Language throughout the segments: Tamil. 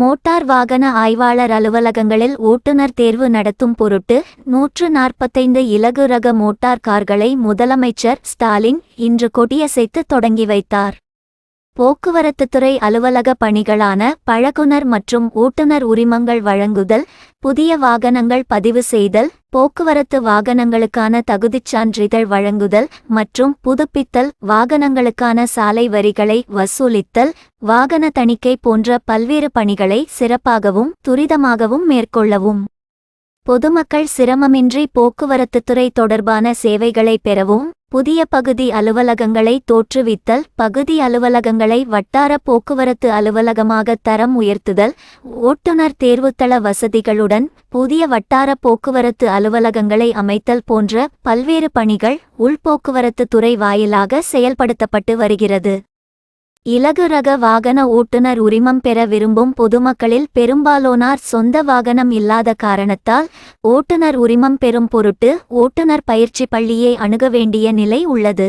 மோட்டார் வாகன ஆய்வாளர் அலுவலகங்களில் ஓட்டுநர் தேர்வு நடத்தும் பொருட்டு நூற்று நாற்பத்தைந்து இலகு ரக மோட்டார் கார்களை முதலமைச்சர் ஸ்டாலின் இன்று கொடியசைத்து தொடங்கி வைத்தார். போக்குவரத்துத்துறை அலுவலக பணிகளான பழகுனர் மற்றும் ஓட்டுநர் உரிமங்கள் வழங்குதல் புதிய வாகனங்கள் பதிவு செய்தல் போக்குவரத்து வாகனங்களுக்கான தகுதிச் சான்றிதழ் வழங்குதல் மற்றும் புதுப்பித்தல் வாகனங்களுக்கான சாலை வரிகளை வசூலித்தல் வாகன தணிக்கை போன்ற பல்வேறு பணிகளை சிறப்பாகவும் துரிதமாகவும் மேற்கொள்ளவும். பொதுமக்கள் சிரமமின்றி போக்குவரத்துத்துறை தொடர்பான சேவைகளை பெறவும் புதிய பகுதி அலுவலகங்களை தோற்றுவித்தல் பகுதி அலுவலகங்களை வட்டார போக்குவரத்து அலுவலகமாக தரம் உயர்த்துதல் ஓட்டுநர் தேர்வுத்தள வசதிகளுடன் புதிய வட்டார போக்குவரத்து அலுவலகங்களை அமைத்தல் போன்ற பல்வேறு பணிகள் உள்போக்குவரத்து துறை வாயிலாக செயல்படுத்தப்பட்டு வருகிறது. இலகு ரக வாகன ஓட்டுநர் உரிமம் பெற விரும்பும் பொதுமக்களில் பெரும்பாலோனார் சொந்த வாகனம் இல்லாத காரணத்தால் ஓட்டுநர் உரிமம் பெறும் பொருட்டு ஓட்டுநர் பயிற்சி பள்ளியை அணுக வேண்டிய நிலை உள்ளது.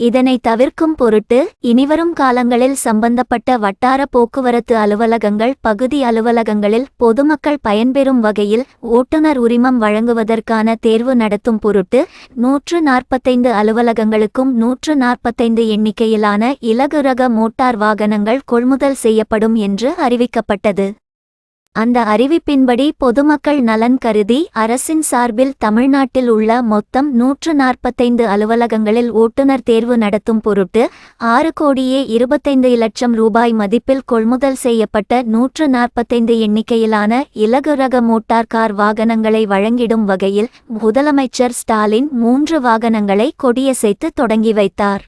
இதனை தவிர்க்கும் பொருட்டு இனிவரும் காலங்களில் சம்பந்தப்பட்ட வட்டார போக்குவரத்து அலுவலகங்கள் பகுதி அலுவலகங்களில் பொதுமக்கள் பயன்பெறும் வகையில் ஓட்டுநர் உரிமம் வழங்குவதற்கான தேர்வு நடத்தும் பொருட்டு நூற்று நாற்பத்தைந்து அலுவலகங்களுக்கும் நூற்று நாற்பத்தைந்து எண்ணிக்கையிலான இலகுரக மோட்டார் வாகனங்கள் கொள்முதல் செய்யப்படும் என்று அறிவிக்கப்பட்டது. அந்த அறிவிப்பின்படி பொதுமக்கள் நலன் கருதி அரசின் சார்பில் தமிழ்நாட்டில் உள்ள மொத்தம் நூற்று நாற்பத்தைந்து அலுவலகங்களில் ஓட்டுநர் தேர்வு நடத்தும் பொருட்டு ஆறு கோடியே இருபத்தைந்து லட்சம் ரூபாய் மதிப்பில் கொள்முதல் செய்யப்பட்ட நூற்று நாற்பத்தைந்து எண்ணிக்கையிலான இலகு ரக மோட்டார் கார் வாகனங்களை வழங்கிடும் வகையில் முதலமைச்சர் ஸ்டாலின் மூன்று வாகனங்களை கொடியசைத்து தொடங்கி வைத்தார்.